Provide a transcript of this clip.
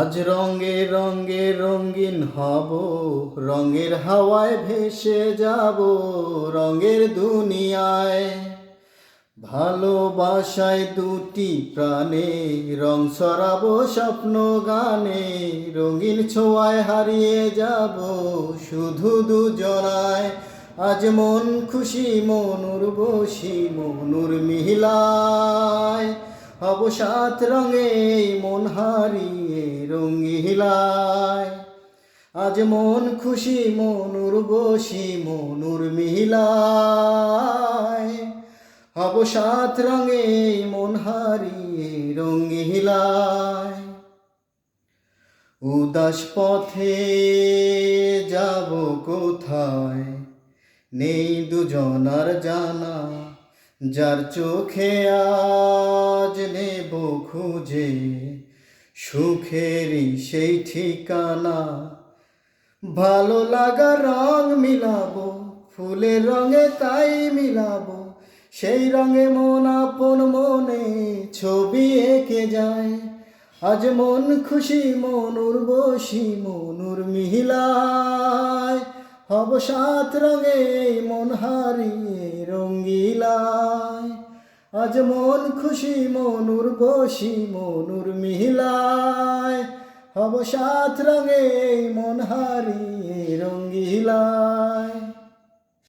আজ রঙে রঙে রঙিন হব, রঙের হাওয়ায় ভেসে যাব, রঙের দুনিয়ায়। ভালোবাসায় দুটি প্রাণে, রং সরাবো স্বপ্ন গানে, রঙিন ছোঁয়ায় হারিয়ে যাব শুধু দুজনায়। আজ মন খুশি মনুর বসি মনুর মিহিলায় হব সাত রঙে মন হারিয়ে রঙিলায় আজ মন খুশি মনুর বসি মনুর মিহিলায় হব সাত রঙে মন হারিয়ে রঙিলায় উদাস পথে যাব কোথায়? নেই দুজনার জানা। যার চোখে আজ নেব খুঁজে, সুখেরই সেই ঠিকানা। ভালো লাগা রং মিলাবো, ফুলের রঙে তাই মিলাবো, সেই রঙে মন আপন মনে ছবি এঁকে যায়। আজ মন খুশি মনুর বসি মনুর মিহিলায় হব সাত রঙে মন হারিয়ে রঙ্গিলায়। আজ মন খুশি, মনুর বসি, মনুর মিহিলায় হব সাত রঙে মন হারিয়ে